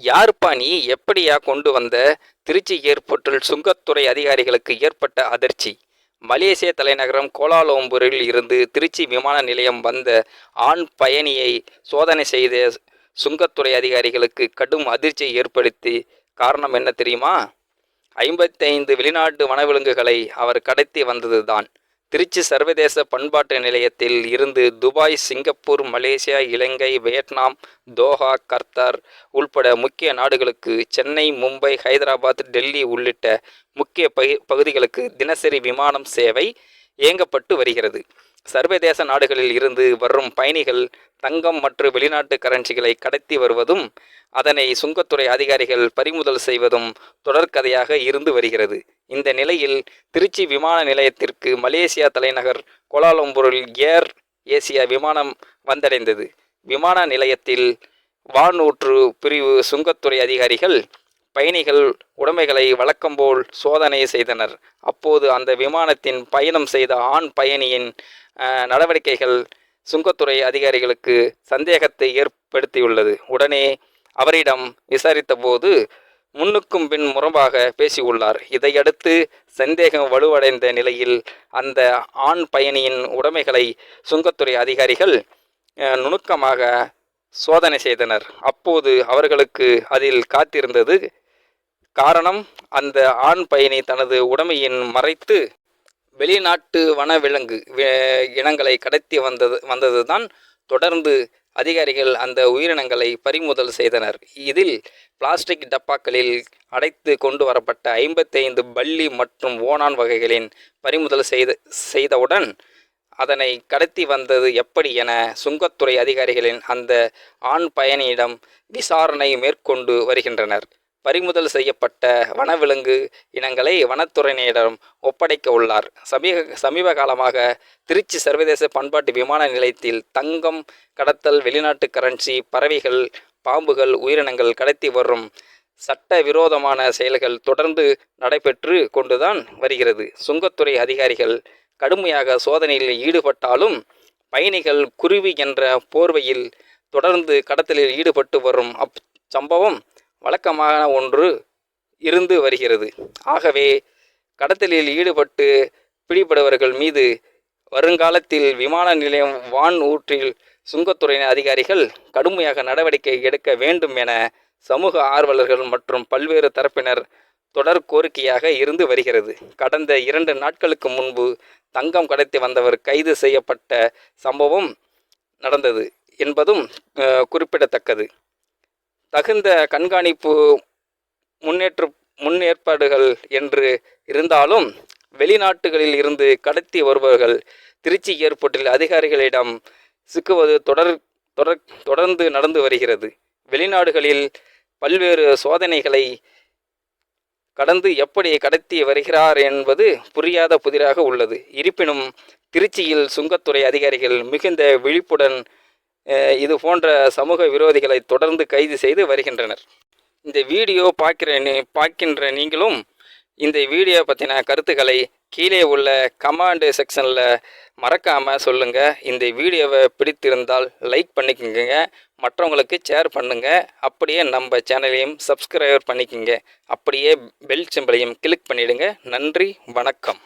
யாருப்பா நீ? எப்படியா கொண்டு வந்த? திருச்சி ஏர்போர்ட்டில் சுங்கத்துறை அதிகாரிகளுக்கு ஏற்பட்ட அதிர்ச்சி. மலேசிய தலைநகரம் கோலாலம்பூரில் இருந்து திருச்சி விமான நிலையம் வந்த ஆண் பயணியை சோதனை செய்த சுங்கத்துறை அதிகாரிகளுக்கு கடும் அதிர்ச்சியை ஏற்படுத்தி காரணம் என்ன தெரியுமா? ஐம்பத்தைந்து வெளிநாட்டு வனவிலங்குகளை அவர் கடத்தி வந்ததுதான். திருச்சி சர்வதேச பண்பாட்டு நிலையத்தில் இருந்து Dubai Singapore Malaysia Ilangai Vietnam Doha Qatar உள்பட முக்கிய நாடுகளுக்கு சென்னை மும்பை ஹைதராபாத் டெல்லி உள்ளிட்ட முக்கிய பகுதிகளுக்கு தினசரி விமானம் சேவை இயங்கப்பட்டு வருகிறது. சர்வதேச நாடுகளில் இருந்து வரும் பயணிகள் தங்கம் மற்றும் வெளிநாட்டு கரன்சிகளை கடத்தி வருவதும் அதனை சுங்கத்துறை அதிகாரிகள் பறிமுதல் செய்வதும் தொடர்கதையாக இருந்து வருகிறது. இந்த நிலையில் திருச்சி விமான நிலையத்திற்கு மலேசியா தலைநகர் கோலாலம்பூரில் ஏர் ஏசியா விமானம் வந்தடைந்தது. விமான நிலையத்தில் வானூற்று பிரிவு சுங்கத்துறை அதிகாரிகள் பயணிகள் உடைமைகளை வழக்கம்போல் சோதனை செய்தனர். அப்போது அந்த விமானத்தின் பயணம் செய்த ஆண் பயணியின் நடவடிக்கைகள் சுங்கத்துறை அதிகாரிகளுக்கு சந்தேகத்தை ஏற்படுத்தியுள்ளது. உடனே அவரிடம் விசாரித்தபோது முன்னுக்கும் பின் முரம்பாக பேசியுள்ளார். இதையடுத்து சந்தேகம் வலுவடைந்த நிலையில் அந்த ஆண் பயணியின் உடைமைகளை சுங்கத்துறை அதிகாரிகள் நுணுக்கமாக சோதனை செய்தனர். அப்போது அவர்களுக்கு அதில் காத்திருந்தது காரணம் அந்த ஆண் பயணி தனது உடைமையின் மறைத்து வெளிநாட்டு வனவிலங்கு இனங்களை கடத்தி வந்தது வந்ததுதான் தொடர்ந்து அதிகாரிகள் அந்த உயிரினங்களை பறிமுதல் செய்தனர். இதில் பிளாஸ்டிக் டப்பாக்களில் அடைத்து கொண்டு வரப்பட்ட ஐம்பத்தைந்து பள்ளி மற்றும் ஓனான் வகைகளின் பறிமுதல் செய்த செய்தவுடன் அதனை கடத்தி வந்தது எப்படி என சுங்கத்துறை அதிகாரிகளின் அந்த ஆண் பயணியிடம் விசாரணை மேற்கொண்டு வருகின்றனர். பறிமுதல் செய்யப்பட்ட வனவிலங்கு இனங்களை வனத்துறையினரிடம் ஒப்படைக்க உள்ளார். சமீப சமீப காலமாக திருச்சி சர்வதேச பண்பாட்டு விமான நிலையத்தில் தங்கம் கடத்தல் வெளிநாட்டு கரன்சி பறவைகள் பாம்புகள் உயிரினங்கள் கடத்தி வரும் சட்ட விரோதமான செயல்கள் தொடர்ந்து நடைபெற்று கொண்டுதான் வருகிறது. சுங்கத்துறை அதிகாரிகள் கடுமையாக சோதனையில் ஈடுபட்டாலும் பயணிகள் குருவி என்ற போர்வையில் தொடர்ந்து கடத்தலில் ஈடுபட்டு வரும் அப் சம்பவம் வழக்கமான ஒன்று இருந்து வருகிறது. ஆகவே கடத்தலில் ஈடுபட்டு பிடிபடுவர்கள் மீது வருங்காலத்தில் விமான நிலையம் வான் ஊற்றில் சுங்கத்துறையின் அதிகாரிகள் கடுமையாக நடவடிக்கை எடுக்க வேண்டும் என சமூக ஆர்வலர்கள் மற்றும் பல்வேறு தரப்பினர் தொடர் கோரிக்கையாக இருந்து வருகிறது. கடந்த இரண்டு நாட்களுக்கு முன்பு தங்கம் கடத்தி வந்தவர் கைது செய்யப்பட்ட சம்பவம் நடந்தது என்பதும் குறிப்பிடத்தக்கது. தகுந்த கண்காணிப்பு முன்னேற்ற முன்னேற்பாடுகள் என்று இருந்தாலும் வெளிநாட்டுகளில் இருந்து கடத்தி வருபவர்கள் திருச்சி ஏர்போர்ட்டில் அதிகாரிகளிடம் சிக்குவது தொடர் தொடர் தொடர்ந்து நடந்து வருகிறது. வெளிநாடுகளில் பல்வேறு சோதனைகளை கடந்து எப்படி கடத்தி வருகிறார் என்பது புரியாத புதிராக உள்ளது. இருப்பினும் திருச்சியில் சுங்கத்துறை அதிகாரிகள் மிகுந்த விழிப்புடன் இது போன்ற சமூக விரோதிகளை தொடர்ந்து கைது செய்து வருகின்றனர். இந்த வீடியோ பார்க்கிற நீ பார்க்கின்ற நீங்களும் இந்த வீடியோ பற்றின கருத்துக்களை கீழே உள்ள கமாண்டு செக்ஷனில் மறக்காமல் சொல்லுங்கள் இந்த வீடியோவை பிடித்திருந்தால் லைக் பண்ணிக்கோங்க. மற்றவங்களுக்கு ஷேர் பண்ணுங்கள் அப்படியே நம்ம சேனலையும் சப்ஸ்கிரைபர் பண்ணிக்கோங்க. அப்படியே பெல் சிம்பலையும் கிளிக் பண்ணிவிடுங்க நன்றி வணக்கம்.